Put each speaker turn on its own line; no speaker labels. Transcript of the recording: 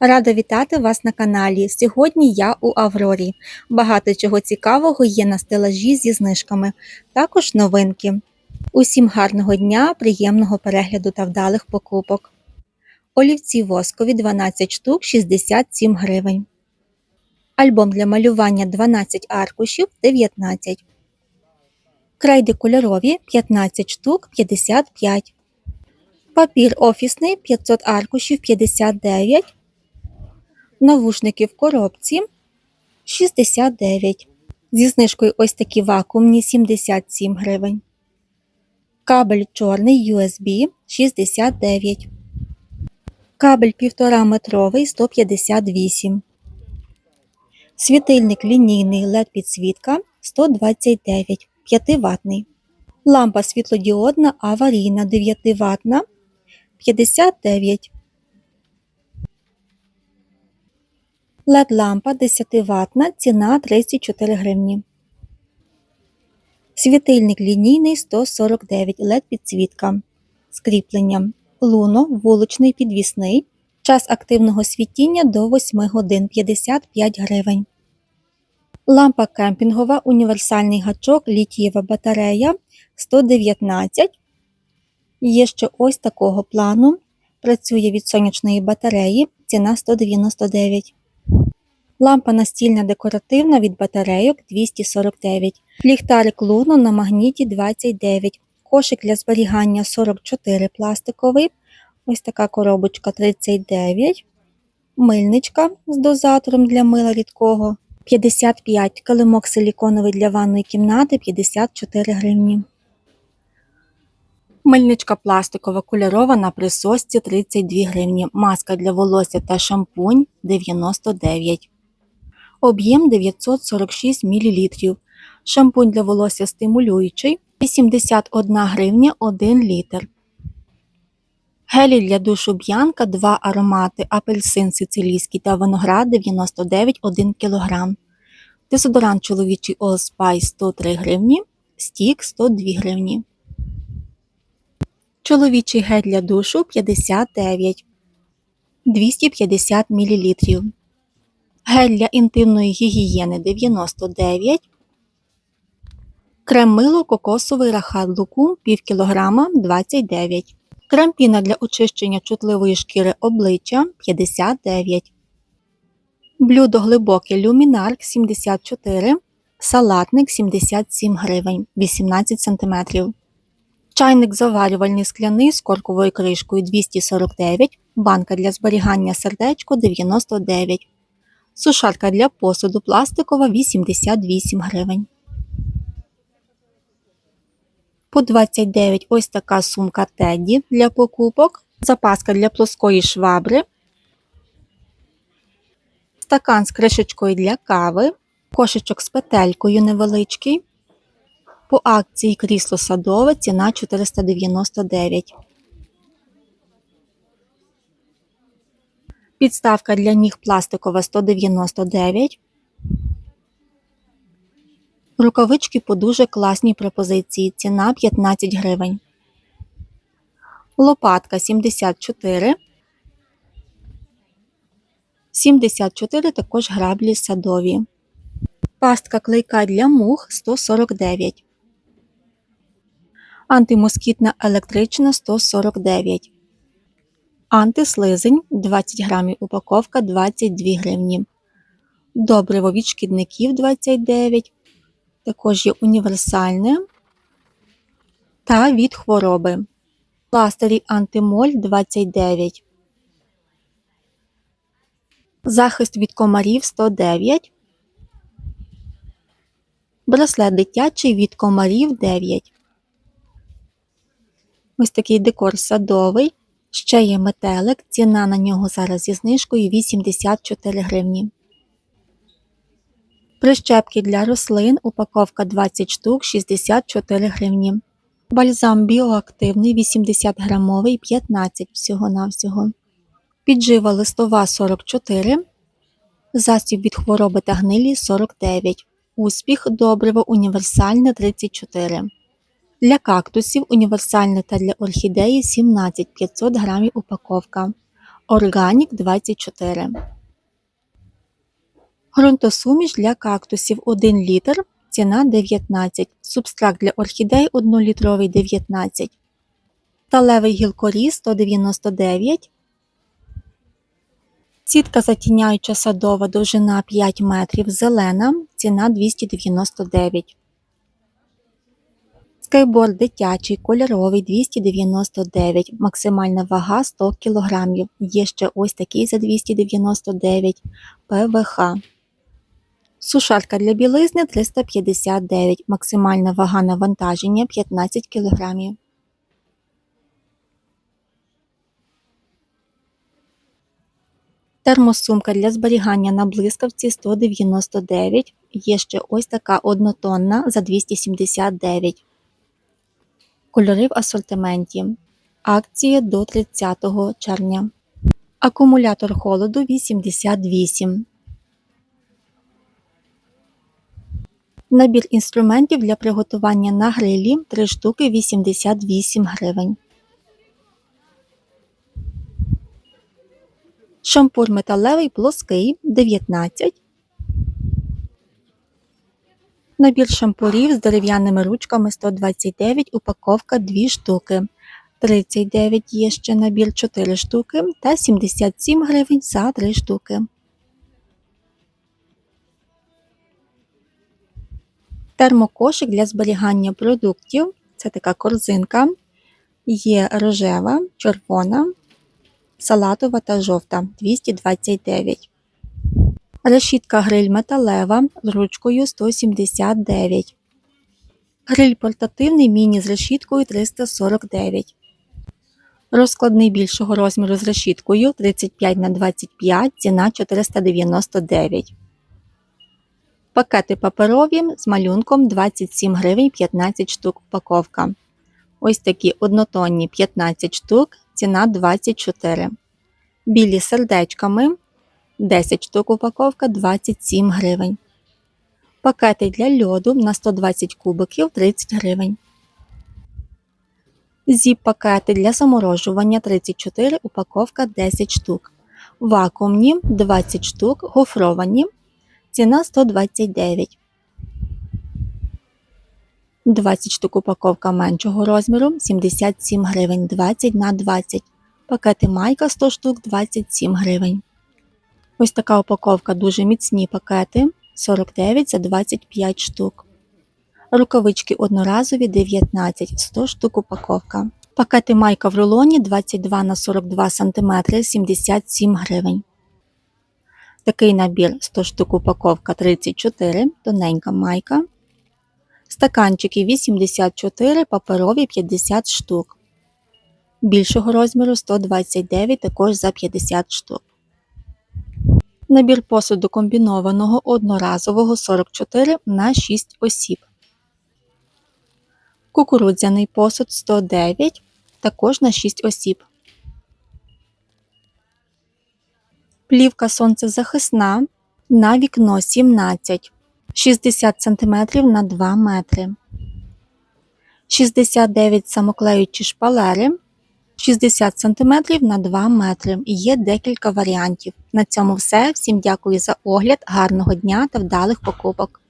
Рада вітати вас на каналі. Сьогодні я у Аврорі. Багато чого цікавого є на стелажі зі знижками, також новинки. Усім гарного дня, приємного перегляду та вдалих покупок. Олівці воскові 12 штук 67 гривень. Альбом для малювання 12 аркушів 19. Крейди кольорові 15 штук 55. Папір офісний 500 аркушів 59. Навушники в коробці 69. Зі знижкою ось такі вакуумні 77 гривень. Кабель чорний USB 69. Кабель 1,5 метровий 158. Світильник лінійний LED підсвітка 129 5 ватний. Лампа світлодіодна аварійна 9 ватна 59. LED-лампа 10 ватна, ціна 34 гривні. Світильник лінійний 149 LED підсвітка з кріпленням. Луно вуличний підвісний. Час активного світіння до 8 годин 55 гривень. Лампа кемпінгова, універсальний гачок, літієва батарея 119. Є ще ось такого плану. Працює від сонячної батареї, ціна 199. Лампа настільна декоративна від батарейок 249. Ліхтарик Луно на магніті 29. Кошик для зберігання 44 пластиковий. Ось така коробочка 39. Мильничка з дозатором для мила рідкого 55. Килимок силіконовий для ванної кімнати 54 гривні. Мильничка пластикова кольорова на присосці 32 гривні. Маска для волосся та шампунь 99. Об'єм 946 мл. Шампунь для волосся стимулюючий 81 гривня 1 літр. Гелі для душу б'янка 2 аромати апельсин сицилійський та виноград 99 1 кг. Дезодорант чоловічий All Spice 103 гривні. Стік 102 гривні. Чоловічий гель для душу 59 250 мл. Гель для інтимної гігієни 99. Крем мило кокосовий рахат луку пів кілограма 29. Крем піна для очищення чутливої шкіри обличчя 59. Блюдо глибоке люмінарк 74. Салатник 77 гривень 18 см. Чайник заварювальний скляний з корковою кришкою 249. Банка для зберігання сердечко 99. Сушарка для посуду пластикова 88 гривень. По 29 ось така сумка Тедді для покупок. Запаска для плоскої швабри. Стакан з кришечкою для кави. Кошечок з петелькою невеличкий. По акції крісло садове ціна 499. Підставка для ніг пластикова 199. Рукавички по дуже класній пропозиції. Ціна 15 гривень. Лопатка 74. 74 також граблі садові. Пастка клейка для мух 149. Антимоскітна електрична 149. Антислизень 20 грамів упаковка 22 гривні. Добриво від шкідників 29. Також є універсальне та від хвороби. Пластирі антимоль 29. Захист від комарів 109. Браслет дитячий від комарів 9. Ось такий декор садовий. Ще є метелик, ціна на нього зараз зі знижкою 84 гривні. Прищепки для рослин, упаковка 20 штук 64 гривні. Бальзам біоактивний 80 грамовий 15 всього-навсього. Піджива листова 44. Засіб від хвороби та гнилі 49. Успіх добриво універсальне 34. Для кактусів універсальне та для орхідеї 17 500 грамів упаковка. Органік 24. Грунтосуміш для кактусів 1 літр. Ціна 19. Субстракт для орхідей 1-літровий 19. Талевий гілкоріз 199. Сітка затіняюча садова довжина 5 метрів. Зелена. Ціна 299. Скейборд дитячий, кольоровий 299, максимальна вага 100 кг. Є ще ось такий за 299 ПВХ. Сушарка для білизни 359, максимальна вага навантаження 15 кг. Термосумка для зберігання на блискавці 199. Є ще ось така однотонна за 279. Кольори в асортименті. Акції до 30 червня. Акумулятор холоду 88. Набір інструментів для приготування на грилі 3 штуки 88 гривень. Шампур металевий плоский 19. Набір шампурів з дерев'яними ручками 129, упаковка 2 штуки. 39 є ще набір 4 штуки та 77 гривень за 3 штуки. Термокошик для зберігання продуктів. Це така корзинка. Є рожева, червона, салатова та жовта 229. Решітка гриль металева з ручкою 179. Гриль портативний міні з решіткою 349. Розкладний більшого розміру з решіткою 35 на 25 ціна 499. Пакети паперові з малюнком 27 гривень 15 штук упаковка. Ось такі однотонні 15 штук, ціна 24. Білі сердечками 10 штук упаковка 27 гривень. Пакети для льоду на 120 кубиків 30 гривень. Зіп-пакети для заморожування 34 упаковка 10 штук. Вакуумні 20 штук, гофровані. Ціна 129. 20 штук упаковка меншого розміру 77 гривень 20 на 20. Пакети майка 100 штук 27 гривень. Ось така упаковка дуже міцні пакети 49 за 25 штук. Рукавички одноразові 19 100 штук упаковка. Пакети майка в рулоні 22 на 42 см 77 гривень. Такий набір 100 штук упаковка 34, тоненька майка. Стаканчики 84, паперові 50 штук. Більшого розміру 129 також за 50 штук. Набір посуду комбінованого одноразового 44 на 6 осіб. Кукурудзяний посуд 109 також на 6 осіб. Плівка сонцезахисна на вікно 17 60 см на 2 метри. 69 самоклеючі шпалери 60 см на 2 метри. Є декілька варіантів. На цьому все. Всім дякую за огляд, гарного дня та вдалих покупок.